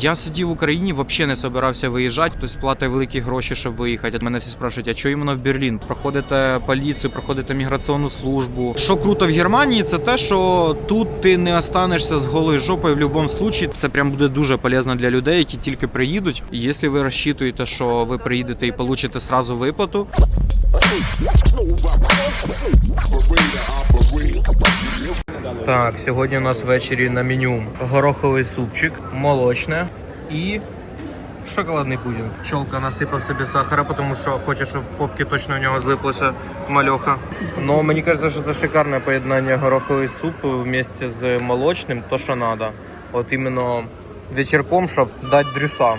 Я сидів в Україні, взагалі не собирався виїжджати. Хтось платить великі гроші, щоб виїхати. От мене всі спрашують, а чого іменно в Берлін? Проходите поліцію, проходите міграційну службу. Що круто в Германії, це те, що тут ти не останешся з голою жопою в будь-якому випадку. Це прям буде дуже полезно для людей, які тільки приїдуть. Якщо ви розчитуєте, що ви приїдете і получите сразу виплату, Так, сьогодні у нас ввечері на меню гороховий супчик, молочне і шоколадний пудінг. Чолка насипав собі сахара, тому що хоче, щоб попки точно в нього злиплося мальоха. Ну, мені кажеться, що це шикарне поєднання гороховий суп вместе з молочним, то що треба. От іменно вечірком, щоб дати дрюса.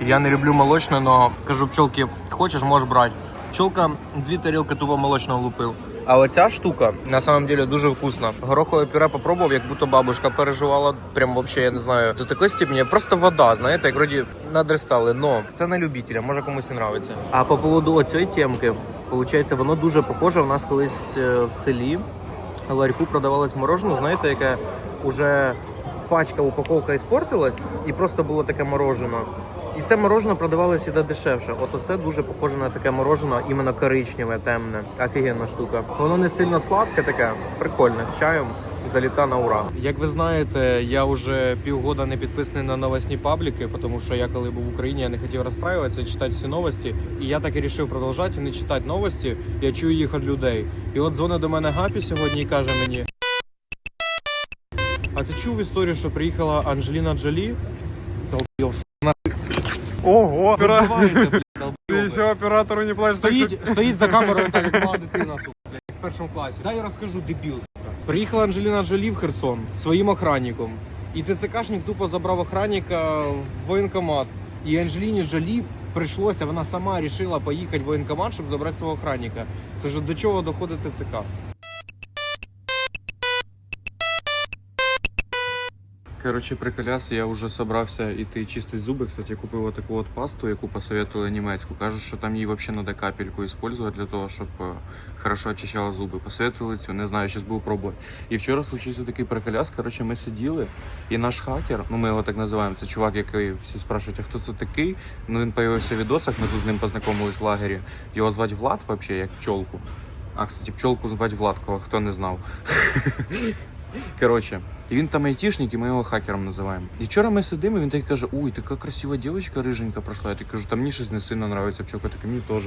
Я не люблю молочне, але кажу пчелки, хочеш, можеш брати. Пчелка дві тарілки туго молочного лупив. А оця штука на самом деле дуже вкусна. Горохове пюре попробував, як будто бабушка переживала. Прям вообще, я не знаю, до такої степені. Просто вода, знаєте, як вроді надрестали. Но це на любителя, може комусь і нравиться. А по поводу оцієї темки, виходить, воно дуже похоже. У нас колись е, в селі ларьку продавалось мороженое, знаєте, яке уже пачка упаковка іспортилась, і просто було таке мороженое. І це мороженое продавали завжди дешевше. От оце дуже похоже на таке мороженое, іменно коричневе, темне. Офігенна штука. Воно не сильно сладке таке, прикольне, з чаєм. Заліта на ура. Як ви знаєте, я вже півгода не підписаний на новосні пабліки, тому що я коли був в Україні, я не хотів розстраюватися, читати всі новості. І я так і вирішив продовжувати і не читати новості. Я чую їх від людей. І от дзвонить до мене Гапі сьогодні і каже мені: А ти чув історію, що приїхала Анджеліна Джолі? Долбйов, Ого! Ты долбйоби. еще оператору не так Стоїть, стоїть за камерою так, як мала дитина, сука, блядь, в першому класі. Дай я розкажу, дебіл. сука. Приїхала Анджеліна Джолі в Херсон своїм охранником. І ТЦКшник тупо забрав охранника в воєнкомат. І Анджеліні Джолі прийшлося, вона сама вирішила поїхати в воєнкомат, щоб забрати свого охранника. Це ж до чого доходить ТЦК. Короче, приколяс, я вже собрався іти чистити зуби. Кстати, купив таку от пасту, яку посоветували німецьку. Кажуть, що там її взагалі треба капельку использовать для того, щоб е, хорошо очищала зуби. Посоветували цю, не знаю, зараз буду пробувати. І вчора случився такий приколяс. Короче, ми сиділи, і наш хакер, ну ми його так називаємо, це чувак, який всі спрашують, а хто це такий? Ну він появився в відосах, ми тут з ним познайомились в лагері. Його звати Влад, вообще, як пчолку. А, кстати, пчолку звати Владкова, хто не знав. Коротше, і він там айтішник, і ми його хакером називаємо. І вчора ми сидимо, і він такий каже: Ой, така красива дівчинка риженька пройшла. Я так кажу, там мені щось не сильно подобається пчелка, так мені теж.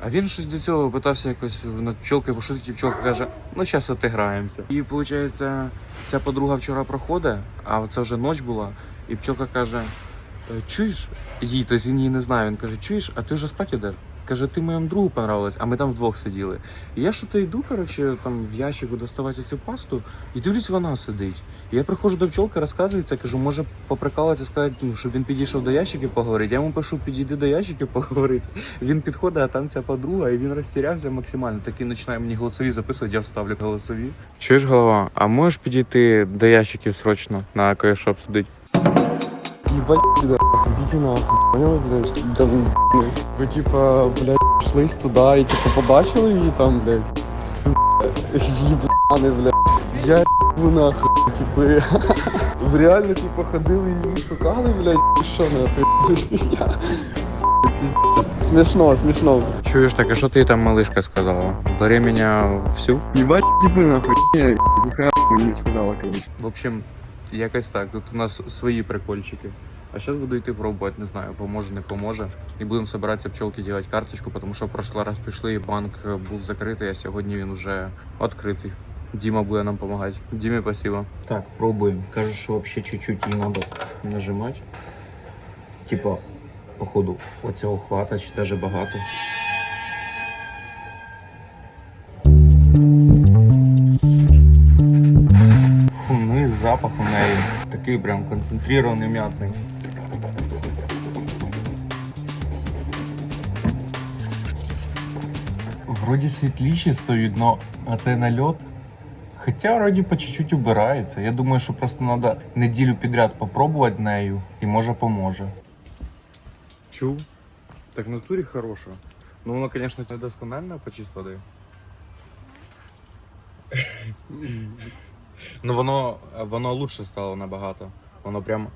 А він щось до цього питався якось над пчелкою пошутити, пчелка каже, ну зараз отиграємося. І виходить, ця подруга вчора проходить, а це вже ніч була, і пчелка каже: «Е, чуєш? Їй, тобто він її не знає. Він каже, чуєш, а ти вже спати йдеш? Каже, ти моєму другу понравилась, а ми там вдвох сиділи. І я що-то йду, коротше, там в ящику доставати цю пасту, і дивлюсь, вона сидить. І я приходжу до пчолки, розказується, кажу, може поприкалуватися, сказати, ну, щоб він підійшов до ящиків поговорити. Я йому пишу, підійди до ящиків поговорити. Він підходить, а там ця подруга, і він розтірявся максимально. Такий починає мені голосові записувати, я вставлю голосові. Чуєш голова, а можеш підійти до ящиків срочно на кое-що? Ебать, пидорас, идите нахуй, понял, блядь? Да вы, блядь. Ви, типа, блядь, йшли туди і, типа, побачили її там, блядь? Сука, їблани, блядь. Я їбу нахуй, типа, ви реально, типа, ходили її шукали, блядь, і що нахуй? Я, сука, пиздец. Смішно, смішно. Чуєш, так, а що ти там, малишка, сказала? Бери мене всю? Ебать, типа, нахуй, не, ніхуя не сказала, конечно. В общем, якось так. Тут у нас свої прикольчики. А зараз буду йти пробувати, не знаю, поможе, не поможе. І будемо збиратися пчелки робити карточку, тому що в прошлий раз пішли, і банк був закритий, а сьогодні він вже відкритий. Діма буде нам допомагати. Дімі, спасибо. Так, пробуємо. Кажуть, що взагалі чуть-чуть її треба нажимати. Типа, походу, оцього хвата чи навіть багато. Запах у неї такий прям концентрований м'ятний. Вроді світліші стоїть, но цей нальот. Хоча вроді по чуть-чуть убирається. Я думаю, що просто треба неділю підряд попробувати нею і може поможе. Чув? Так в натурі хороша. Ну воно, звісно, не досконально по чистоті. Ну воно, воно лучше стало набагато. воно прям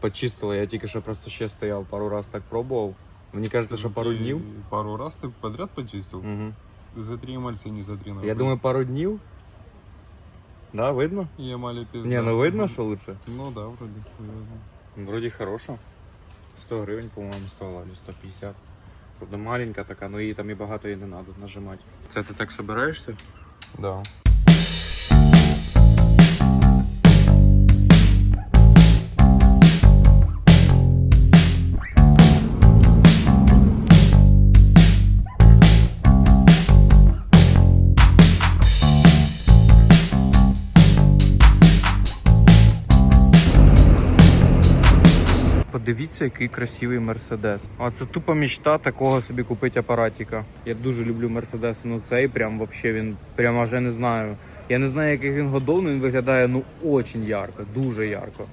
почистило. Я тільки що просто ще стояв, пару раз так пробував. Мені кажеться, що пару Ты днів. Пару раз ты подряд почистил? Угу. За три эмальца, не за три. Я наверное. думаю, пару днів. Да, видно? И эмали пизда. Не, ну видно, що лучше. Ну да, вроде. видно. Вроді хорошо. 100 гривень, по-моєму, стоила, чи 150. Правда, маленька така, ну її там і багато і не треба нажимати. Це ти так собираєшся? Да. Подивіться, який красивий мерседес. А це тупо мечта такого собі купити апаратика. Я дуже люблю мерседес. Ну цей прям вообще він прям аж не знаю. Я не знаю, яких він годов, але він виглядає ну очень ярко, дуже ярко.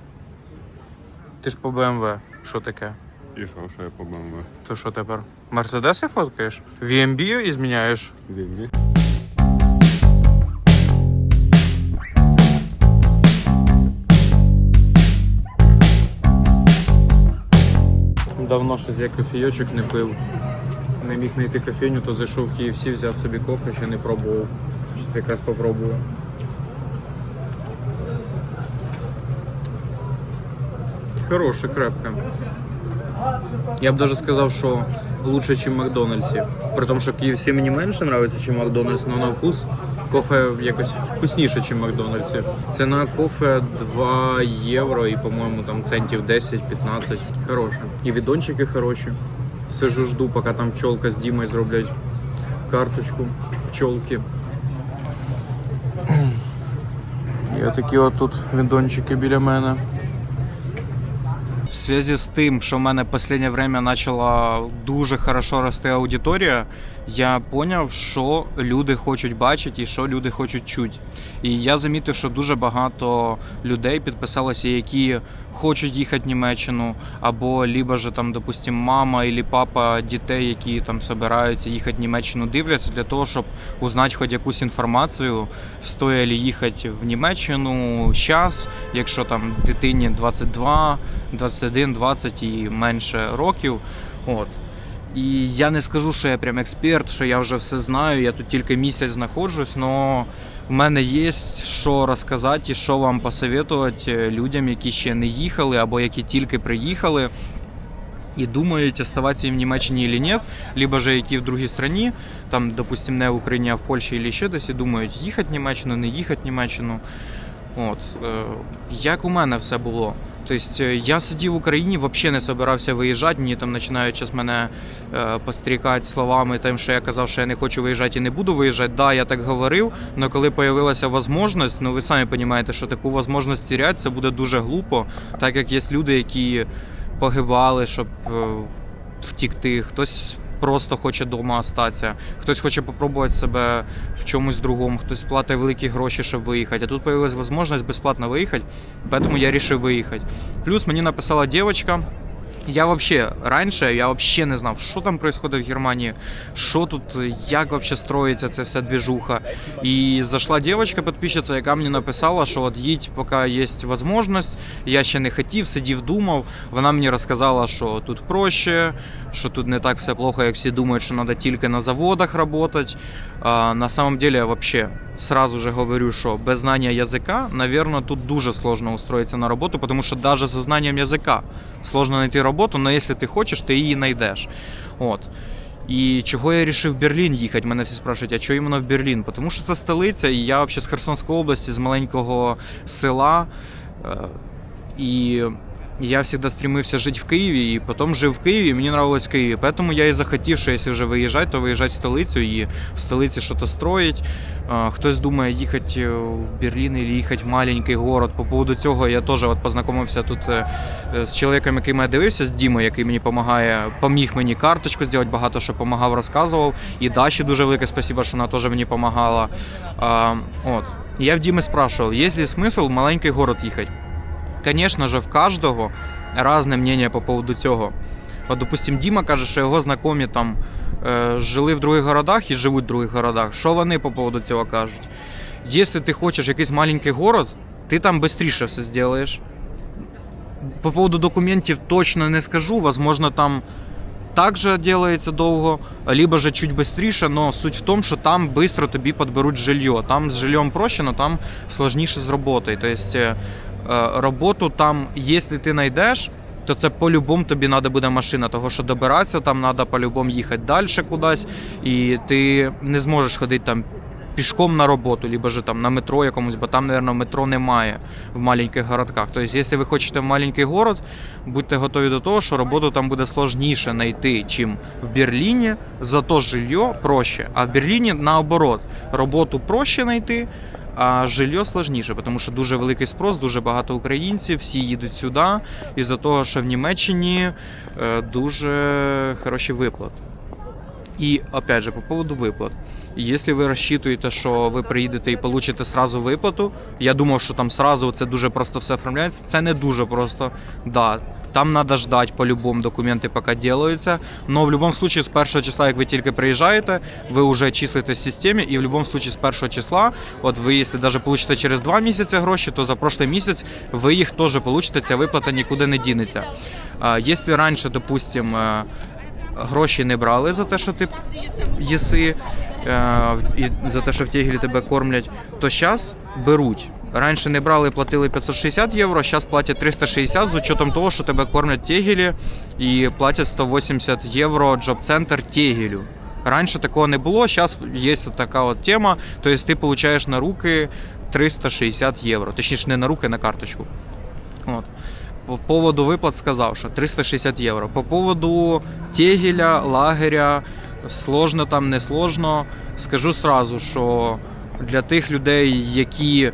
Ти ж по BMW. Що таке? И шо, шо я по BMW? То що тепер? Мерседеси фоткаєш? VMB зміняєш? Деньги. Давно щось я кофійочок не пив. Не міг знайти кофейню, то зайшов в KFC, взяв собі кофе, ще не пробував. Щось якраз попробую. Хороше, крепке. Я б даже сказав, що лучше, ніж Макдональдсі. При тому, що KFC мені менше подобається, ніж Макдональдс, але на вкус кофе якось вкусніше, ніж Макдональдсі. Ціна кофе 2 євро і, по-моєму, там центів 10-15. Хороше. І відончики хороші. Сижу, жду, поки там пчолка з Дімою зроблять карточку пчолки. Є такі отут відончики біля мене. Зв'язку з тим, що в мене останнє время почала дуже хорошо рости аудиторія, я зрозумів, що люди хочуть бачити і що люди хочуть чути. І я замітив, що дуже багато людей підписалося, які хочуть їхати в Німеччину, або либо же там, допустим, мама або папа дітей, які там збираються їхати в Німеччину, дивляться для того, щоб узнати хоч якусь інформацію, стоїть ли їхати в Німеччину зараз, якщо там дитині 22, 21, 20 і менше років. От. І я не скажу, що я прям експерт, що я вже все знаю, я тут тільки місяць знаходжусь, але в мене є що розказати і що вам посоветувати людям, які ще не їхали або які тільки приїхали. І думають, оставатися їм в Німеччині чи ні, либо же які в другій країні, там, допустим, не в Україні, а в Польщі або ще десь, і думають, їхати в Німеччину, не їхати в Німеччину. От, е, як у мене все було. Тобто е, я сидів в Україні, взагалі не збирався виїжджати. Мені там починають зараз мене е, пострікати словами, тим, що я казав, що я не хочу виїжджати і не буду виїжджати. Да, я так говорив, але коли з'явилася можливість, ну ви самі розумієте, що таку можливість теряти, це буде дуже глупо, так як є люди, які погибали, щоб е, втікти, хтось просто хоче вдома остатися, хтось хоче спробувати себе в чомусь другому, хтось платить великі гроші, щоб виїхати. А тут з'явилася можливість безплатно виїхати, тому я вирішив виїхати. Плюс мені написала дівчинка. Я вообще раніше я вообще не знав, що там відбувається в Германії, що тут, як вообще строїться ця вся двіжуха. І зайшла дівчинка підписчиця, яка мені написала, що от їдь, поки є можливість. Я ще не хотів, сидів, думав. Вона мені розказала, що тут проще, що тут не так все плохо, як всі думають, що треба тільки на заводах працювати. А, на самом деле, вообще сразу же говорю, що без знання язика, наверное, тут дуже сложно устроиться на роботу, потому що даже со знанием язика сложно знайти роботу, але якщо ти хочеш, ти її знайдеш. От. І чого я вирішив в Берлін їхати? Мене всі спрашують, а чого іменно в Берлін? Тому що це столиця, і я взагалі з Херсонської області, з маленького села. І я завжди стремився жити в Києві, і потім жив в Києві, і мені нравилось в Києві. Тому я і захотів, що якщо вже виїжджати, то виїжджати в столицю і в столиці щось строїть. Хтось думає їхати в Берлін або їхати в маленький город. По поводу цього я теж познайомився тут з чоловіком, який мене дивився, з Дімою, який мені допомагає, поміг мені карточку зробити, багато що допомагав, розказував. І Даші дуже велике спасибо, що вона теж мені допомагала. От. Я в Діми спрашивав, є ли смисл в маленький город їхати? Конечно же, в каждого разне мнение по поводу цього. От, допустим, Діма каже, що його знайомі там е, жили в других городах і живуть в других городах. Що вони по поводу цього кажуть? Якщо ти хочеш якийсь маленький город, ти там швидше все зробиш. По поводу документів точно не скажу. Возможно, там также делается довго, либо же чуть быстріше, но суть в тому, що там быстро тобі підберуть жилье. Там з жильем проще, но там сложніше з роботою. Тобто роботу там, якщо ти знайдеш, то це по-любому тобі треба буде машина, того що добиратися там треба по-любому їхати далі кудись, і ти не зможеш ходити там пішком на роботу, либо же там на метро якомусь, бо там, мабуть, метро немає в маленьких городках. Тобто, якщо ви хочете в маленький город, будьте готові до того, що роботу там буде сложніше знайти, чим в Берліні. Зато жилье проще. А в Берліні наоборот, роботу проще знайти. А жилье сложніше, тому що дуже великий спрос, дуже багато українців, всі їдуть сюди, із-за того, що в Німеччині е, дуже хороші виплати. І опять же, по поводу виплат. Якщо ви розчитуєте, що ви приїдете і получите сразу виплату, я думав, що там сразу це дуже просто все оформляється. Це не дуже просто. Да, там треба ждати по-любому документи, поки ділаються. Но в будь-якому випадку, з першого числа, як ви тільки приїжджаєте, ви вже числитесь в системі, і в будь-якому випадку з першого числа, от ви, якщо навіть получите через два місяці гроші, то за прошлий місяць ви їх теж получите, ця виплата нікуди не дінеться. Якщо раніше, допустимо, е, гроші не брали за те, що ти їси, е, і за те, що в Тегелі тебе кормлять, то зараз беруть. Раніше не брали, платили 560 євро, зараз платять 360 з учетом того, що тебе кормлять Тегелі і платять 180 євро джоб-центр Тегелю. Раніше такого не було, зараз є така от тема, тобто ти получаєш на руки 360 євро. Точніше, не на руки, а на карточку. От. По поводу виплат сказав, що 360 євро. По поводу тегеля, лагеря, сложно там, не сложно. Скажу сразу, що для тих людей, які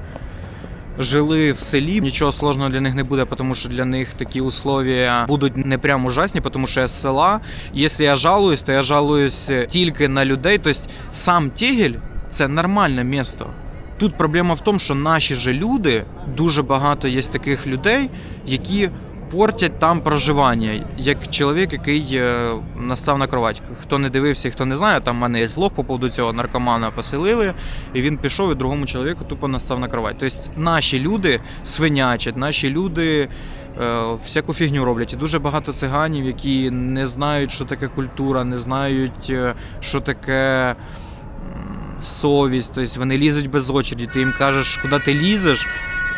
жили в селі, нічого сложного для них не буде, тому що для них такі условия будуть не прям ужасні, тому що я з села. Якщо я жалуюсь, то я жалуюсь тільки на людей. Тобто сам Тегель це нормальне місто. Тут проблема в тому, що наші же люди, дуже багато є таких людей, які портять там проживання. Як чоловік, який е, настав на кровать. Хто не дивився і хто не знає, там в мене є влог по поводу цього наркомана поселили, і він пішов і другому чоловіку тупо настав на кровать. Тобто наші люди свинячать, наші люди е, всяку фігню роблять. І дуже багато циганів, які не знають, що таке культура, не знають, е, що таке совість. Тобто вони лізуть без очереді. Ти їм кажеш, куди ти лізеш.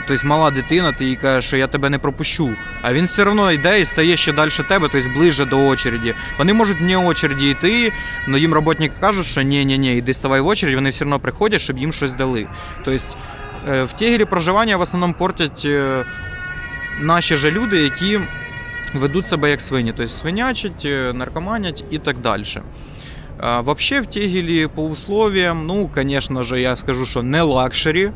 Тобто мала дитина, ти їй кажеш, що я тебе не пропущу. А він все одно йде і стає ще далі тебе, тобто ближче до очереді. Вони можуть вне очереді йти, але їм роботники кажуть, що ні, ні, ні, іди ставай в очередь, вони все одно приходять, щоб їм щось дали. Тобто е, в Тегері проживання в основному портять е, наші же люди, які ведуть себе як свині, тобто свинячать, е, наркоманять і так далі. Вообще в Тегелі по условиям, ну, конечно же, я скажу, що не лакшері,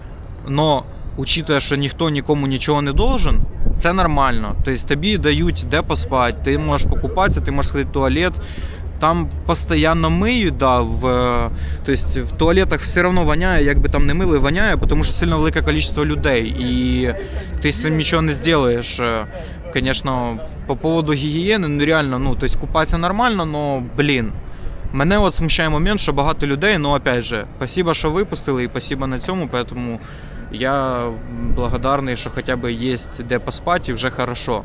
но учитывая, що ніхто нікому нічого не должен, це нормально. Тобто тобі дають де поспати, ти можеш покупатися, ти можеш сходити в туалет. Там постійно миють, да, в, е, тобто в туалетах все одно воняє, як би там не мили, воняє, тому що сильно велике кількість людей. І ти з цим нічого не зробиш. Звісно, по поводу гігієни, ну реально, ну, тобто купатися нормально, але, блін, Мене от смущає момент, що багато людей, ну опять же, спасибо, що випустили, і спасибо на цьому, поэтому я благодарний, що хоча б є де поспати, і вже хорошо.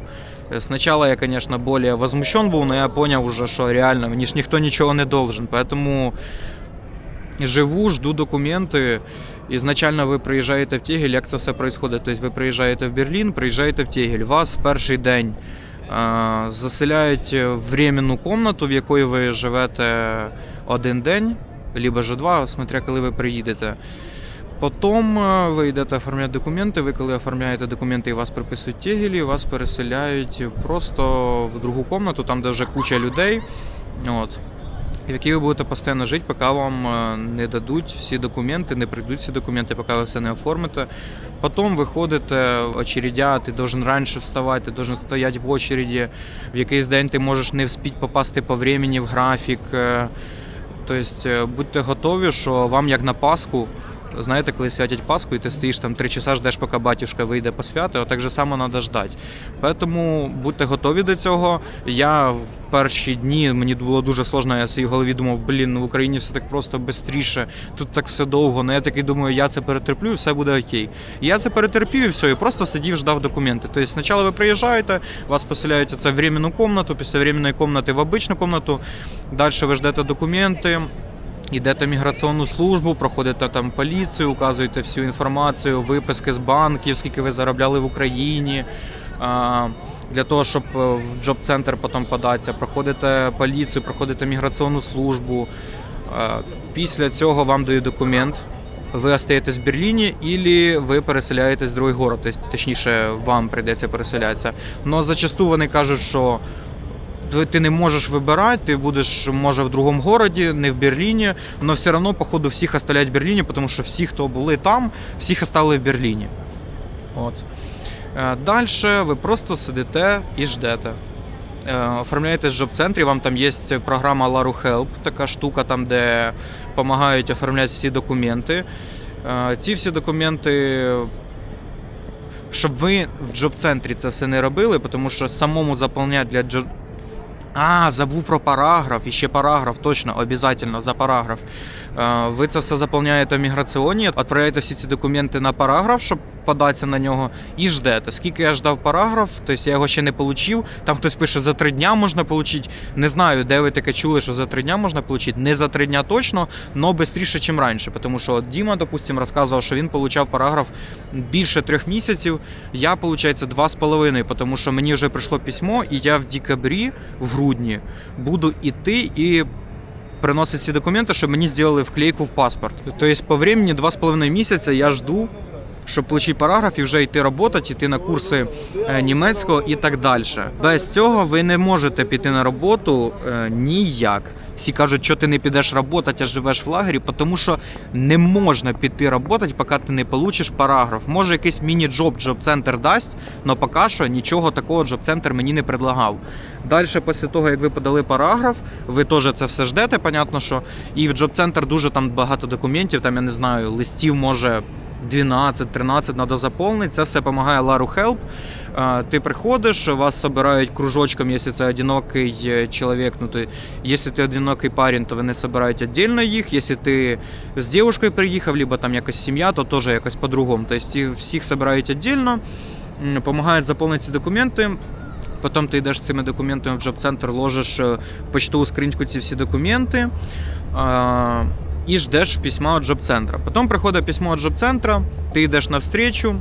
Сначала я, конечно, более возмущен був, но я уже, що реально мені ж ніхто нічого не должен, поэтому живу, жду документи. Ізначально ви приїжджаєте в Тегель, як це все происходит? Тобто ви приїжджаєте в Берлін, приїжджаєте в Тегель, вас перший день заселяють временну комнату, в якої ви живете один день, либо ж два, смотря коли ви приїдете. Потім е, ви йдете оформляти документи. Ви коли оформляєте документи і вас приписують тегелі, вас переселяють просто в другу комнату, там де вже куча людей. От. В якій ви будете постійно жити, поки вам е, не дадуть всі документи, не прийдуть всі документи, поки ви все не оформите. Потім виходите в очередя, ти должен раніше вставати, ти должен стояти в очереді. В якийсь день ти можеш не вспіть попасти по времени в графік. Тобто будьте готові, що вам як на Пасху знаєте, коли святять Пасху, і ти стоїш там три часа, ждеш, поки батюшка вийде по свято, а так же само треба ждати. Тому будьте готові до цього. Я в перші дні мені було дуже сложно. Я собі в голові думав, блін, ну в Україні все так просто швидше, тут так все довго. Ну я такий думаю, я це перетерплю, і все буде окей. Я це перетерпів і все, і просто сидів, ждав документи. Тобто спочатку ви приїжджаєте, вас поселяють це в временну комнату, після временної комнати в обичну комнату. Далі ви ждете документи. Йдете міграційну службу, проходите там поліцію, указуєте всю інформацію, виписки з банків, скільки ви заробляли в Україні. Для того, щоб е, в джоб-центр потім податися, проходите поліцію, проходите міграційну службу. Після цього вам дають документ. Ви остаєтесь в Берліні, і ви переселяєтесь в другий город. Тобто, точніше, вам прийдеться переселятися. Но зачасту вони кажуть, що ти- ти не можеш вибирати, ти будеш, може, в другому городі, не в Берліні, але все одно, походу, всіх оставлять в Берліні, тому що всі, хто були там, всіх оставили в Берліні. От. Далі ви просто сидите і ждете. Е, Оформляєтесь в жоb-центрі, вам там є програма Laru Help, така штука, там, де допомагають оформляти всі документи. Е, Ці всі документи щоб ви в джоб-центрі це все не робили, тому що самому заповняти для. А, забув про параграф, і ще параграф, точно, обов'язково за параграф. Е, Ви це все заповняєте в міграціоні, відправляєте всі ці документи на параграф, щоб податися на нього, і ждете. Скільки я ждав параграф, тобто я його ще не отримав. Там хтось пише, за три дня можна отримати. Не знаю, де ви таке чули, що за три дня можна отримати. Не за три дня точно, але швидше, ніж раніше. Тому що от Діма, допустим, розказував, що він отримав параграф більше трьох місяців. Я, виходить, два з половиною, тому що мені вже прийшло письмо, і я в декабрі, в грудні, буду іти і приносити ці документи, щоб мені зробили вклейку в паспорт. Тобто, по времени два з половиною місяця я жду. Щоб отримати параграф і вже йти працювати, йти на курси е, німецького і так далі. Без цього ви не можете піти на роботу е, ніяк. Всі кажуть, що ти не підеш працювати, а живеш в лагері, тому що не можна піти працювати, поки ти не получиш параграф. Може, якийсь міні-джоб джоб-центр дасть, але поки що нічого такого джоб-центр мені не предлагав. Далі, після того, як ви подали параграф, ви теж це все ждете, понятно, що. І в джоб-центр дуже там багато документів, там я не знаю, листів може. 12-13 треба заповнити. Це все допомагає Help. Е, Ти приходиш, вас собирають кружочком, якщо це одинокий е, чоловік. Ну, то, якщо ти одинокий парень, то вони собирають віддільно їх. Якщо ти з дівчиною приїхав, либо там якась сім'я, то теж якось по-другому. Тобто всіх собирають віддільно, допомагають заповнити ці документи. Потім ти йдеш цими документами в джоб-центр, ложиш е, в почтову скриньку ці всі документи. І ждеш письма від джоб-центра. Потім приходить письмо від джоб-центра, ти йдеш навстречу,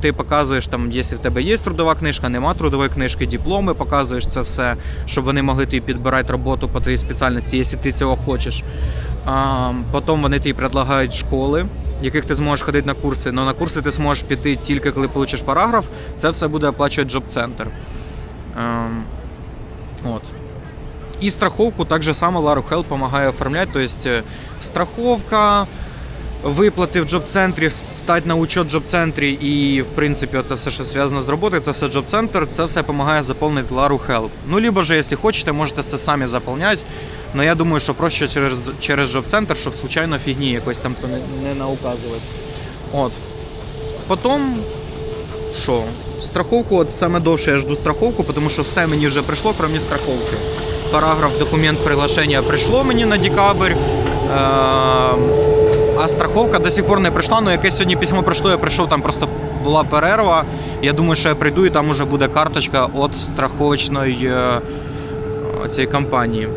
ти показуєш там, якщо в тебе є трудова книжка, нема трудової книжки, дипломи, показуєш це все, щоб вони могли тобі підбирати роботу по твоїй спеціальності, якщо ти цього хочеш. Потім вони тобі предлагають школи, в яких ти зможеш ходити на курси. але на курси ти зможеш піти тільки коли получиш параграф. Це все буде оплачувати джоб-центр. Ем, от. І страховку так же само Laru Health допомагає оформляти. Тобто е, страховка, виплати в джоб-центрі, стати на учет в джоб-центрі і, в принципі, це все, що зв'язано з роботою, це все джоб-центр, це все допомагає заповнити Laru Health. Ну, либо же, якщо хочете, можете це самі заповняти. Но я думаю, що проще через, через джоб-центр, щоб случайно фігні якось там не, не науказувати. От. Потім що? Страховку, от саме довше я жду страховку, тому що все мені вже прийшло, крім страховки. Параграф, документ приглашення прийшло мені на декабрь. Е- а страховка до сих пор не прийшла. Ну, якесь сьогодні письмо прийшло, я прийшов, там просто була перерва. Я думаю, що я прийду і там вже буде карточка від страховочної е- цієї компанії.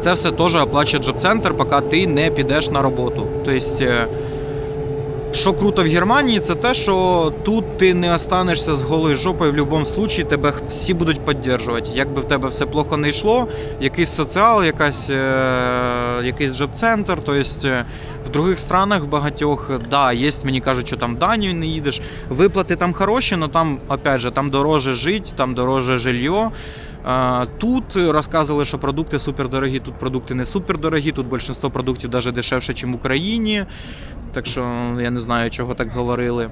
Це все теж оплачує джоб-центр, поки ти не підеш на роботу. Тобто, е, що круто в Германії, це те, що тут ти не останешся з голою жопою в будь-якому випадку, тебе всі будуть підтримувати. Як би в тебе все плохо не йшло, якийсь соціал, якась, е, якийсь джоб-центр. Тобто е, в других странах багатьох, да, є, мені кажуть, що там в Данію не їдеш. Виплати там хороші, але там, опять же, там дороже жити, там дороже жилье. Тут розказували, що продукти супердорогі, тут продукти не супердорогі, тут більшість продуктів навіть дешевше, ніж в Україні. Так що я не знаю, чого так говорили.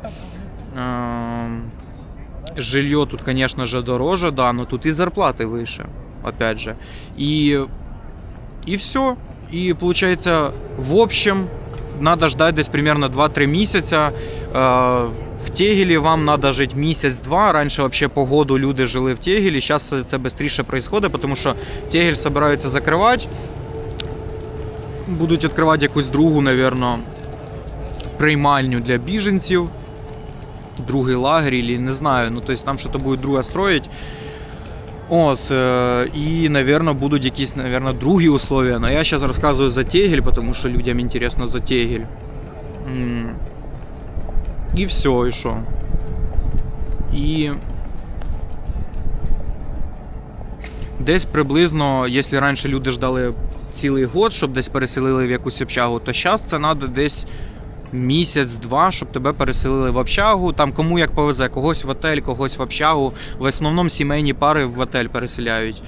Жилье тут, звісно ж, дороже, да, но тут і зарплати вище, опять же. І, і все. І виходить, в общем, надо ждать десь примерно 2-3 місяця. Е, В Тегелі вам треба жити місяць-два. Раніше вообще по году люди жили в Тегелі. Зараз це швидше відбувається, тому що Тегель збираються закривати. Будуть відкривати якусь другу, напевно, приймальню для біженців. Другий лагерь, не знаю. Ну, тобто там щось буде друге строїть. От, е, і, напевно, будуть якісь, напевно, другі условия. Но я зараз розказую за Тегель, тому що людям інтересно за Тегель. І все, і що. І. Десь приблизно, якщо раніше люди ждали цілий год, щоб десь переселили в якусь общагу, то зараз це треба десь місяць-два, щоб тебе переселили в общагу. Там кому як повезе, когось в отель, когось в общагу. В основному сімейні пари в отель переселяють.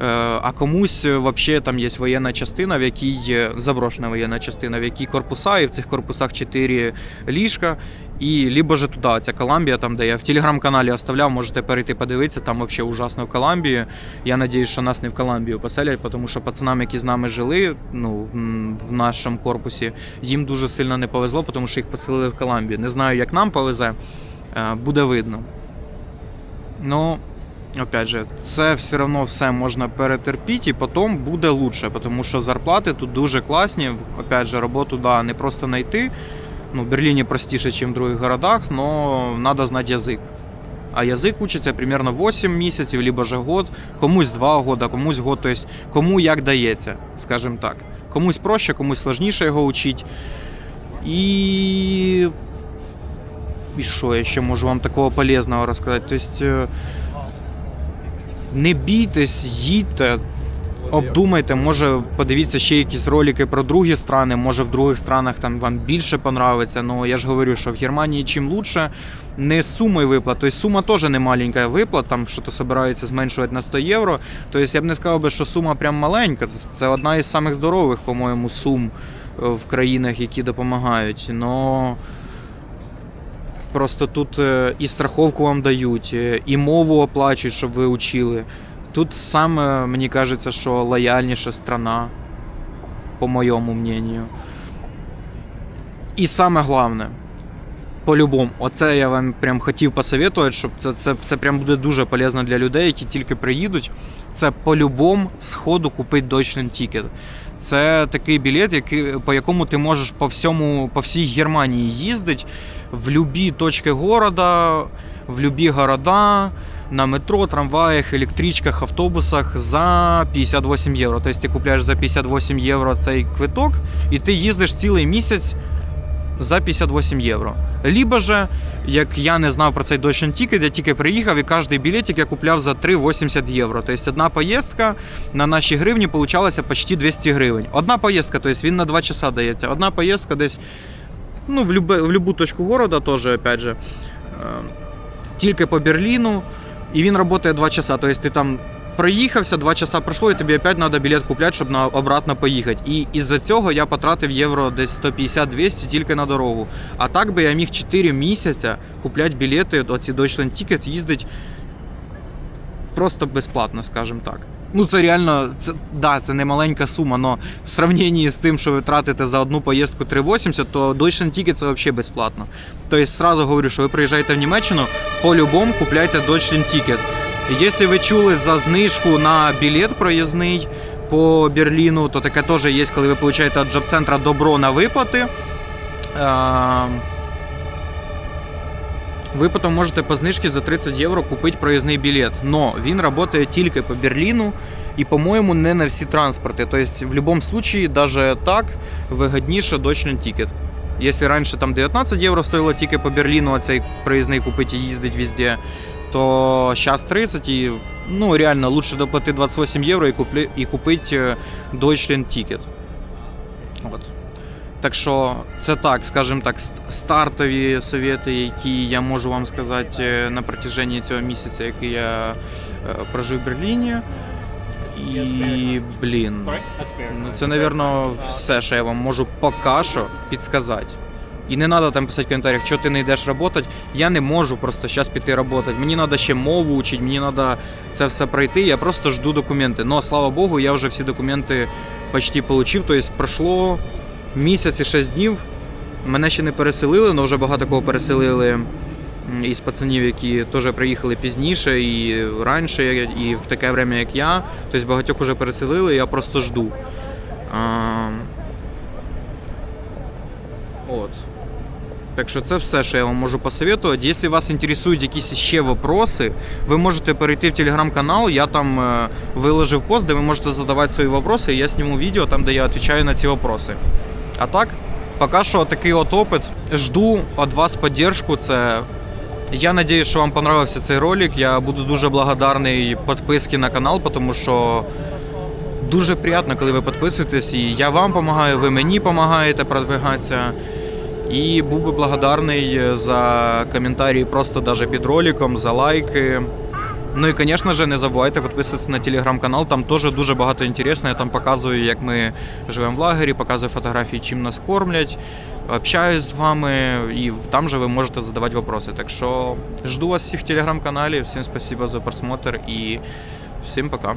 Е, А комусь взагалі там є воєнна частина, в якій заброшена воєнна частина, в якій корпуса, і в цих корпусах чотири ліжка. І либо же туди, ця Коламбія, там, де я в телеграм-каналі оставляв, можете перейти подивитися, там взагалі ужасно в Коламбії. Я надіюсь, що нас не в Коламбію поселять, тому що пацанам, які з нами жили, ну, в- в нашому корпусі, їм дуже сильно не повезло, тому що їх поселили в Коламбію. Не знаю, як нам повезе, е, буде видно. Ну, опять же, це все одно все можна перетерпіти, і потім буде лучше, тому що зарплати тут дуже класні. Опять же, роботу да, не просто знайти. Ну, в Берліні простіше, ніж в других городах, але треба знати язик. А язик учиться примерно 8 місяців, либо же год, комусь 2 года, комусь год, тобто кому як дається, скажімо так. Комусь проще, комусь сложніше його учити. І. І що я ще можу вам такого полезного розказати? Тобто, не бійтесь, їдьте, обдумайте, може подивіться ще якісь ролики про другі страни, може в других странах там вам більше понравиться. Ну я ж говорю, що в Германії чим лучше, не з сумою виплат. Тобто сума теж не маленька виплат, там що то собираються зменшувати на 100 євро. Тобто я б не сказав би, що сума прям маленька. Це, це одна із самих здорових, по-моєму, сум е, в країнах, які допомагають. Но просто тут е, і страховку вам дають, е, і мову оплачують, щоб ви учили. Тут саме, мені кажеться, що лояльніша страна, по моєму мнению. І саме головне, по-любому, оце я вам прям хотів посоветувати, щоб це, це, це прям буде дуже полезно для людей, які тільки приїдуть. Це по-любому сходу купити Deutschland Ticket. Це такий білет, який, по якому ти можеш по всьому, по всій Германії їздити в любі точки города, в любі города, на метро, трамваях, електричках, автобусах за 58 євро. Тобто ти купляєш за 58 євро цей квиток, і ти їздиш цілий місяць за 58 євро. Либо же, як я не знав про цей Deutschland Ticket, я тільки приїхав і кожний білетик я купляв за 3,80 євро. Тобто одна поїздка на наші гривні получалася почти 200 гривень. Одна поїздка, тобто він на 2 часа дається. Одна поїздка десь ну, в, любе, в любу точку города теж, опять же, е, тільки по Берліну, і він працює 2 часа. Тобто ти там проїхався, 2 часа пройшло, і тобі опять треба білет купляти, щоб на, обратно поїхати. І із-за цього я потратив євро десь 150-200 тільки на дорогу. А так би я міг 4 місяці купляти білети, оці Deutschland Ticket, їздить просто безплатно, скажімо так. Ну, це реально, це, да, це не маленька сума, але в сравненні з тим, що ви тратите за одну поїздку 3,80, то Deutschland Ticket це взагалі безплатно. Тобто, сразу говорю, що ви приїжджаєте в Німеччину, по-любому купляйте Deutschland Ticket. Якщо ви чули за знижку на білет проїзний по Берліну, то таке теж є, коли ви получаєте від джоб-центра добро на виплати. Ви потім можете по знижці за 30 євро купити проїзний білет. Но він працює тільки по Берліну і, по-моєму, не на всі транспорти. Тобто, в будь-якому випадку, навіть так, вигідніше Deutschland Ticket. Якщо раніше там 19 євро стоїло тільки по Берліну, а цей проїзний купити і їздить везде, то зараз 30 і ну, реально лучше доплати 28 євро і, куплі, і купити е, Deutschland Ticket. От. Так що це так, скажімо так, стартові совєти, які я можу вам сказати е, на протяженні цього місяця, який я е, прожив в Берліні. І, блін, ну це, напевно, все, що я вам можу поки що підсказати. І не треба там писати в коментарях, що ти не йдеш працювати. Я не можу просто зараз піти працювати. Мені треба ще мову вчити, мені треба це все пройти. Я просто жду документи. Но слава Богу, я вже всі документи почти отримав. Тобто пройшло місяць і 6 днів. Мене ще не переселили, але вже багато кого переселили із пацанів, які теж приїхали пізніше і раніше, і в таке время, як я. Тобто багатьох вже переселили, я просто жду. А, От. Так що це все, що я вам можу посоветувати. Якщо вас інтересують якісь ще вопроси, ви можете перейти в телеграм-канал. Я там е, виложив пост, де ви можете задавати свої вопроси, і я зніму відео там, де я відповідаю на ці вопроси. А так, поки що такий от опит. Жду від вас підтримку. Це я надіюсь, що вам понравився цей ролик. Я буду дуже благодарний підписці на канал, тому що дуже приємно, коли ви підписуєтесь, і я вам допомагаю, ви мені допомагаєте продвигатися. І був би благодарний за коментарі просто даже під роликом, за лайки. Ну і, звісно ж, не забувайте підписуватися на телеграм-канал. Там теж дуже багато інтересного. Я там показую, як ми живемо в лагері, показую фотографії, чим нас кормлять, общаюсь з вами, і там же ви можете задавати вопроси. Так що жду вас всіх в телеграм-каналі. Всім спасибо за просмотр і всім пока.